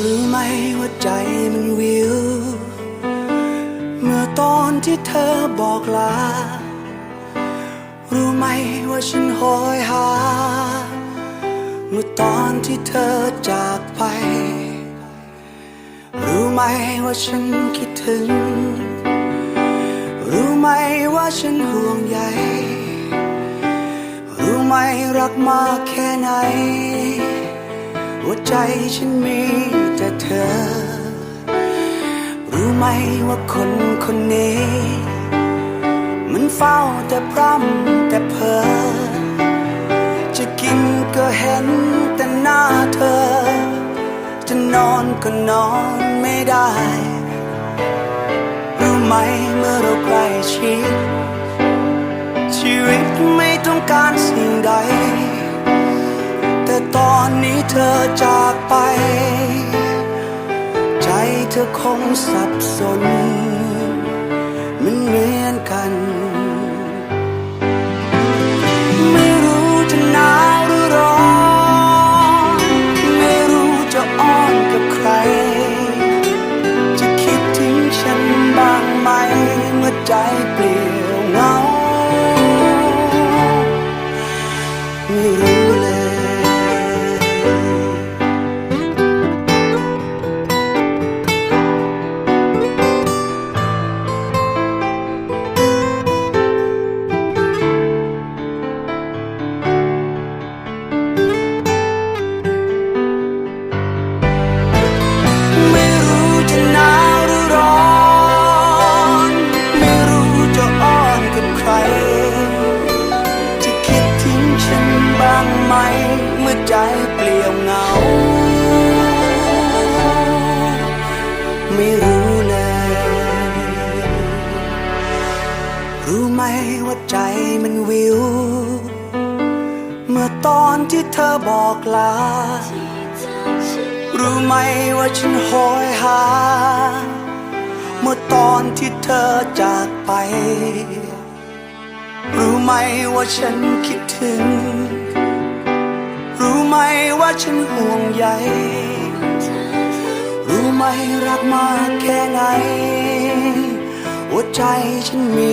รู้ไหมว่าใจมันวิว เมื่อตอนที่เธอบอกลา รู้ไหมว่าฉันโหยหา เมื่อตอนที่เธอจากไป รู้ไหมว่าฉันคิดถึง รู้ไหมว่าฉันห่วงใย รู้ไหมรักมากแค่ไหน ใจฉันมีแต่เธอ รู้ไหมว่าคนคนนี้ มันเฝ้าแต่พร่ำแต่เพ้อจะกินก็เห็นแต่หน้าเธอ จะนอนก็นอนไม่ได้ รู้ไหมเมื่อเราใกล้ชิด ตอนนี้เธอจากไป ใจเธอคงสับสน มันเหมือนกัน ฉันบ้างไหม เมื่อใจเปลี่ยวเหงา ไม่รู้เลย รู้ไหมว่าใจมันวิว เมื่อตอนที่เธอบอกลา รู้ไหมว่าฉันโหยหา เมื่อตอนที่เธอจากไป รู้ไหมว่าฉันคิดถึง รู้ไหมว่าฉันห่วงใย รู้ไหมรักมากแค่ไหนหัวใจฉันมี